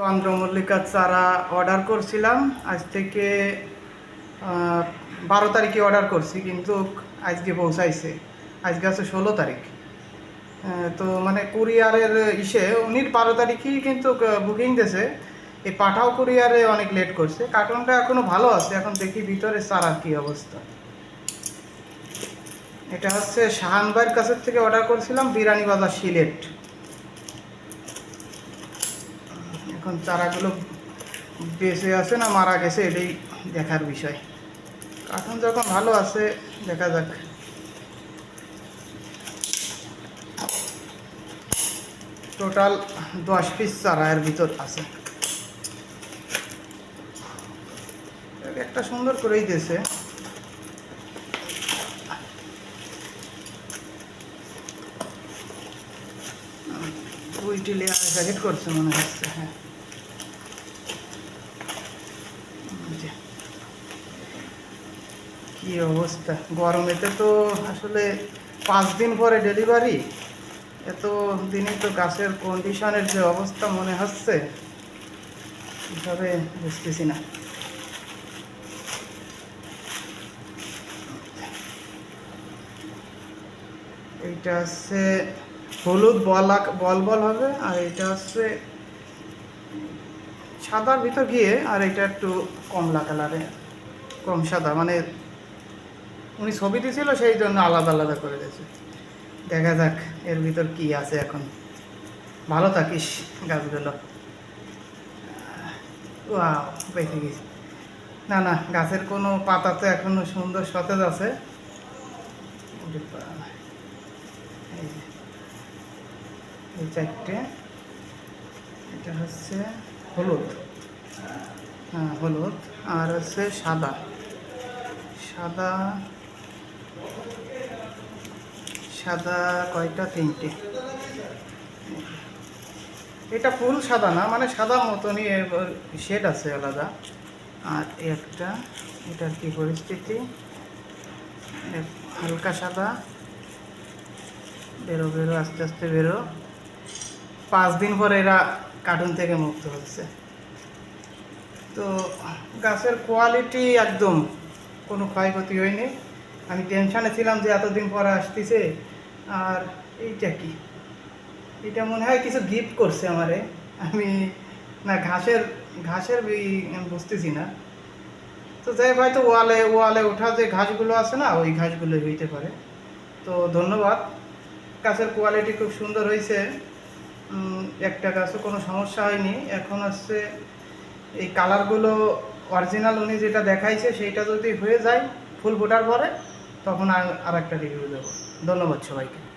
চন্দ্রমল্লিকার চারা অর্ডার করছিলাম। আজ থেকে বারো তারিখে অর্ডার করছি, কিন্তু আজকে পৌঁছাইছে। আজকে আছে ষোলো তারিখ। তো মানে কুরিয়ারের ইসে, উনি বারো তারিখেই কিন্তু বুকিং দিয়েছে। এই পাঠাও কুরিয়ারে অনেক লেট করছে। কার্টুনটা এখনও ভালো আছে, এখন দেখি ভিতরে চারার কি অবস্থা। এটা হচ্ছে শাহানবাইয়ের কাছের থেকে অর্ডার করছিলাম বিরানি বাজার সিলেট। এখন চারাগুলো বেঁচে আছে না মারা গেছে, এটাই দেখার বিষয়। কার্টুন যখন ভালো আছে, দেখা যাক। টোটাল দশ পিস চারা এর ভিতর আছে। একটা সুন্দর করেই দিয়েছে। দুইটি লেয়ার প্যাকেট করছে মনে হচ্ছে হ্যাঁ এই যে। কি অবস্থা? গরমেতে তো আসলে পাঁচ দিন পরে ডেলিভারি এত দিনে তো গাছের কন্ডিশনের যে অবস্থা মনে হচ্ছে, এভাবে বুঝতেছি না। এইটা হচ্ছে হলুদ বল বল বল হবে, আর এটা হচ্ছে সাদার ভিতর গিয়ে, আর এটা একটু কমলা কালারে কম সাদা মানে উনি ছবি দিয়েছিল সেই জন্য আলাদা আলাদা করে দিয়েছে। দেখা যাক এর ভিতর কি আছে এখন। ভালো থাকিস গাছগুলো। ওয়াও বেঁচে গেছি। না না, গাছের কোনো পাতা তো এখনও সুন্দর সতেজ আছে। এই চারটে। এটা হচ্ছে হলুদ। হ্যাঁ হলুদ। আর হচ্ছে সাদা। সাদা সাদা কয়টা? তিনটে। এটা ফুল সাদা না মানে সাদা মতনই শেড আছে আলাদা। আর একটা, এটার কি পরিস্থিতি? হালকা সাদা। বেরো বেরো, আস্তে আস্তে বেরো। পাঁচ দিন পরে এরা কার্টুন থেকে মুক্ত হচ্ছে। তো গাছের কোয়ালিটি একদম কোনো ক্ষয়ক্ষতি হয়নি। আমি টেনশানে ছিলাম যে এতদিন পরে আসতেছে আর এইটা কি? এটা মনে হয় কিছু গিফট করছে আমারে। আমি না ঘাসের ঘাসের বুঝতেছি না। তো যাই হোক, হয়তো ওয়ালে ওয়ালে ওঠা যে ঘাসগুলো আছে না ওই ঘাসগুলো হইতে পারে। তো ধন্যবাদ। গাছের কোয়ালিটি খুব সুন্দর হয়েছে একটা গাছও কোনো সমস্যা হয়নি। এখন হচ্ছে এই কালারগুলো অরিজিনাল উনি যেটা দেখাইছে সেইটা যদি হয়ে যায় ফুল ফোটার পরে তখন আর একটা রিভিউ দেবো। ধন্যবাদ সবাইকে।